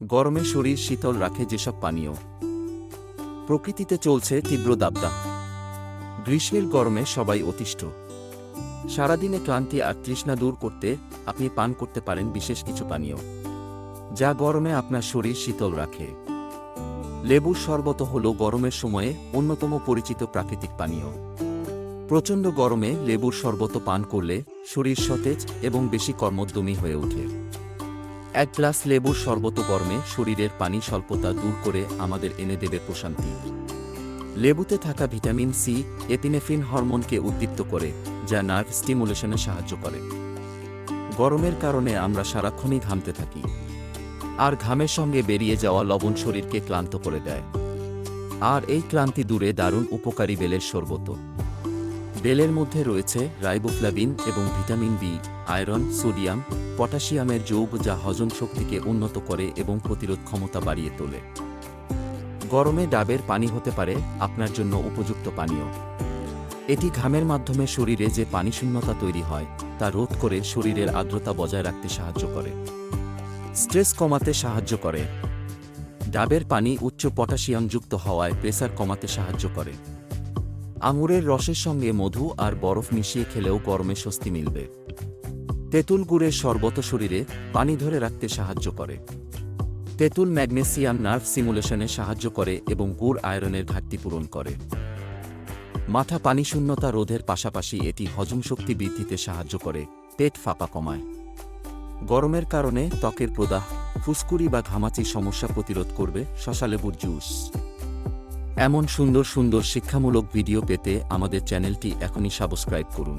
গরমে শরীর শীতল রাখে যেসব পানীয়। প্রকৃতিতে চলছে তীব্র দাবদাহ। গ্রীষ্মের গরমে সবাই অতিষ্ঠ। সারাদিনে ক্লান্তি আর তৃষ্ণা দূর করতে আপনি পান করতে পারেন বিশেষ কিছু পানীয়, যা গরমে আপনার শরীর শীতল রাখে। লেবুর শরবত হল গরমের সময়ে অন্যতম পরিচিত প্রাকৃতিক পানীয়। প্রচণ্ড গরমে লেবুর শরবত পান করলে শরীর সতেজ এবং বেশি কর্মোদ্যমী হয়ে ওঠে। এক গ্লাস লেবুর শরবত গরমে শরীরের পানি স্বল্পতা দূর করে আমাদের এনে দেবে প্রশান্তি। লেবুতে থাকা ভিটামিন সি, এতিনেফিন হরমোনকে উদ্দীপ্ত করে, যা নার্ভ স্টিমুলেশনে সাহায্য করে। গরমের কারণে আমরা সারাক্ষণই ঘামতে থাকি। আর ঘামের সঙ্গে বেরিয়ে যাওয়া লবণ শরীরকে ক্লান্ত করে দেয়। আর এই ক্লান্তি দূরে দারুণ উপকারী বেলের শরবত। বেলের মধ্যে রয়েছে রাইবোফ্লাভিন এবং ভিটামিন বি, আয়রন, সোডিয়াম, পটাশিয়ামের যৌগ যা হজম শক্তিকে উন্নত করে এবং প্রতিরোধ ক্ষমতা বাড়িয়ে তোলে। গরমে ডাবের পানি হতে পারে, আপনার জন্য উপযুক্ত পানীয়। এটি ঘামের মাধ্যমে শরীরে যে পানিশূন্যতা তৈরি হয়, তা রোধ করে শরীরের আর্দ্রতা বজায় রাখতে সাহায্য করে। স্ট্রেস কমাতে সাহায্য করে। ডাবের পানি উচ্চ পটাশিয়ামযুক্ত হওয়ায় প্রেসার কমাতে সাহায্য করে। আঙুরের রসের সঙ্গে মধু আর বরফ মিশিয়ে খেলেও গরমে স্বস্তি মিলবে। তেঁতুল গুড়ের শরবত শরীরে পানি ধরে রাখতে সাহায্য করে। তেঁতুল ম্যাগনেসিয়াম নার্ভ সিমুলেশনে সাহায্য করে এবং গুড় আয়রনের ঘাটতি পূরণ করে। মাথা পানি শূন্যতা রোধের পাশাপাশি এটি হজম শক্তি বৃদ্ধিতে সাহায্য করে, পেট ফাঁপা কমায়। গরমের কারণে ত্বকের প্রদাহ, ফুসকুড়ি বা ঘামাচির সমস্যা প্রতিরোধ করবে শশালেবুর জুস। এমন সুন্দর সুন্দর শিক্ষামূলক ভিডিও পেতে আমাদের চ্যানেলটি এখনই সাবস্ক্রাইব করুন।